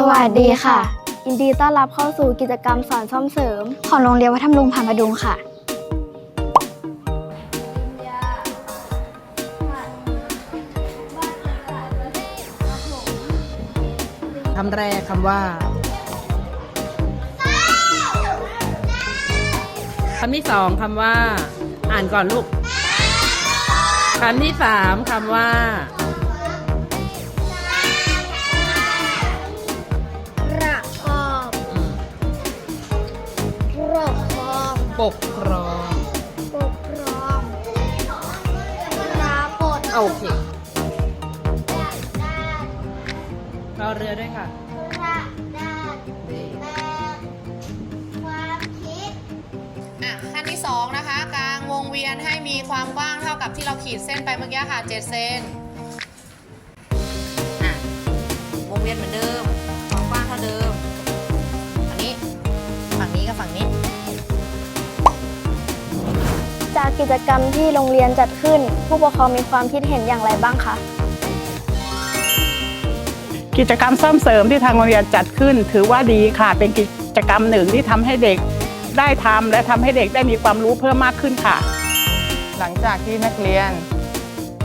สวัสดีค่ะ ยินดีต้อนรับเข้าสู่กิจกรรมสอนซ่อมเสริม ของโรงเรียนวัฒนลุงผ่านพดุงค่ะ คำแรกคำว่า คำที่สองคำว่า อ่านก่อนลูก คำที่สามคำว่า ปกครอง ปกครองปรากฏโอเครอเรือด้วยค่ะกระดาษแปรงความคิด อะขั้นที่สองนะคะ กลางวงเวียนให้มีความกว้างเท่ากับที่เราขีดเส้นไปเมื่อกี้ค่ะ 7 เซน กกิจกรรมที่โรงเรียนจัดขึ้น ผู้ปกครองมีความคิดเห็นอย่างไรบ้างคะ กิจกรรมซ่อมเสริมที่ทางโรงเรียนจัดขึ้น ถือว่าดีค่ะ เป็นกิจกรรมหนึ่งที่ทำให้เด็กได้ทำและทำให้เด็กได้มีความรู้เพิ่มมากขึ้นค่ะ หลังจากที่นักเรียน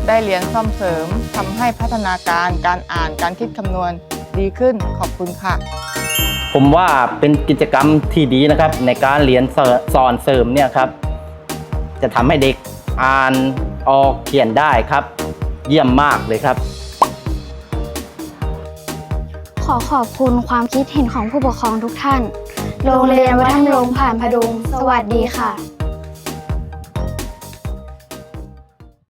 ได้เรียนซ่อมเสริมทำให้พัฒนาการการอ่านการคิดคำนวณดีขึ้นขอบคุณค่ะ ผมว่าเป็นกิจกรรมที่ดีนะครับ ในการเรียนเสริสอนเสริมเนี่ยครับ จะทำให้เด็กอ่านออกเขียนได้ครับ เยี่ยมมากเลยครับ ขอขอบคุณความคิดเห็นของผู้ปกครองทุกท่าน โรงเรียนวัฒนลุงผ่านพดุง สวัสดีค่ะ